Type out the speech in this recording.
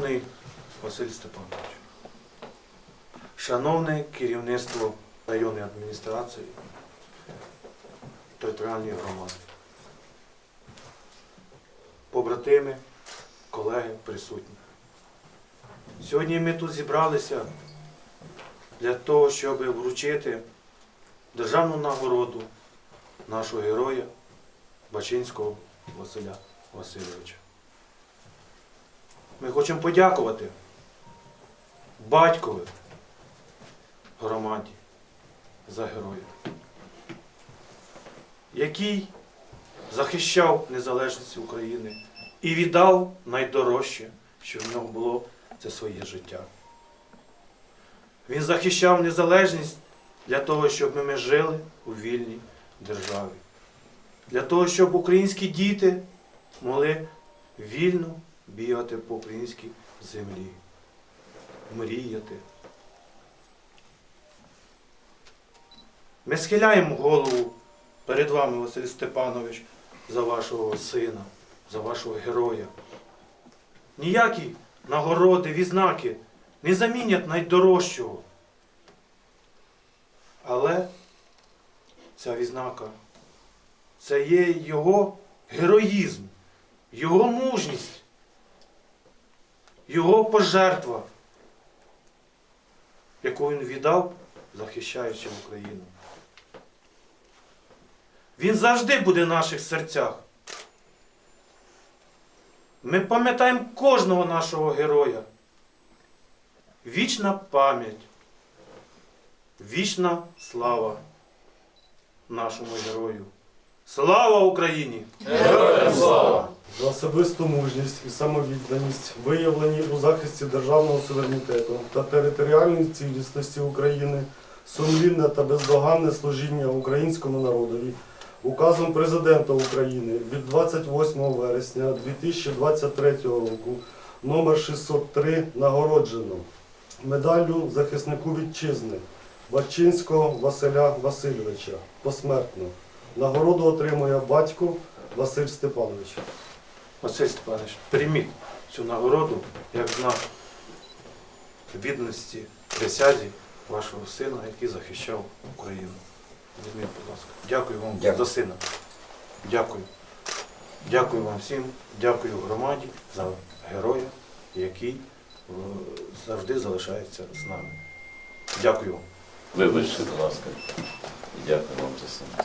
Шановний Василь Степанович, шановне керівництво районної адміністрації територіальної громади, побратими, колеги присутні. Сьогодні ми тут зібралися для того, щоб вручити державну нагороду нашого героя Бачинського Василя Васильовича. Ми хочемо подякувати батькові громаді за героя, який захищав незалежність України і віддав найдорожче, що в нього було це своє життя. Він захищав незалежність для того, щоб ми жили у вільній державі, для того, щоб українські діти могли вільно бігати по українській землі, мріяти. Ми схиляємо голову перед вами, Василь Степанович, за вашого сина, за вашого героя. Ніякі нагороди, відзнаки не замінять найдорожчого. Але ця відзнака це є його героїзм, його мужність, його пожертва, яку він віддав, захищаючи Україну. Він завжди буде в наших серцях. Ми пам'ятаємо кожного нашого героя. Вічна пам'ять, вічна слава нашому герою. Слава Україні! За особисту мужність і самовідданість, виявлені у захисті державного суверенітету та територіальної цілісності України, сумлінне та бездоганне служіння українському народові, указом Президента України від 28 вересня 2023 року номер 603 нагороджено медаллю захиснику вітчизни Бачинського Василя Васильовича посмертно. Нагороду отримує батько Василь Степанович. Василь Степанович, прийміть цю нагороду як знак відності присязі вашого сина, який захищав Україну. Візьміть, будь ласка. Дякую вам Дякую. за сина. Дякую. Дякую вам всім, дякую громаді за героя, який е, завжди залишається з нами. Дякую вам. Вибачте, будь ласка. І дякую вам за це.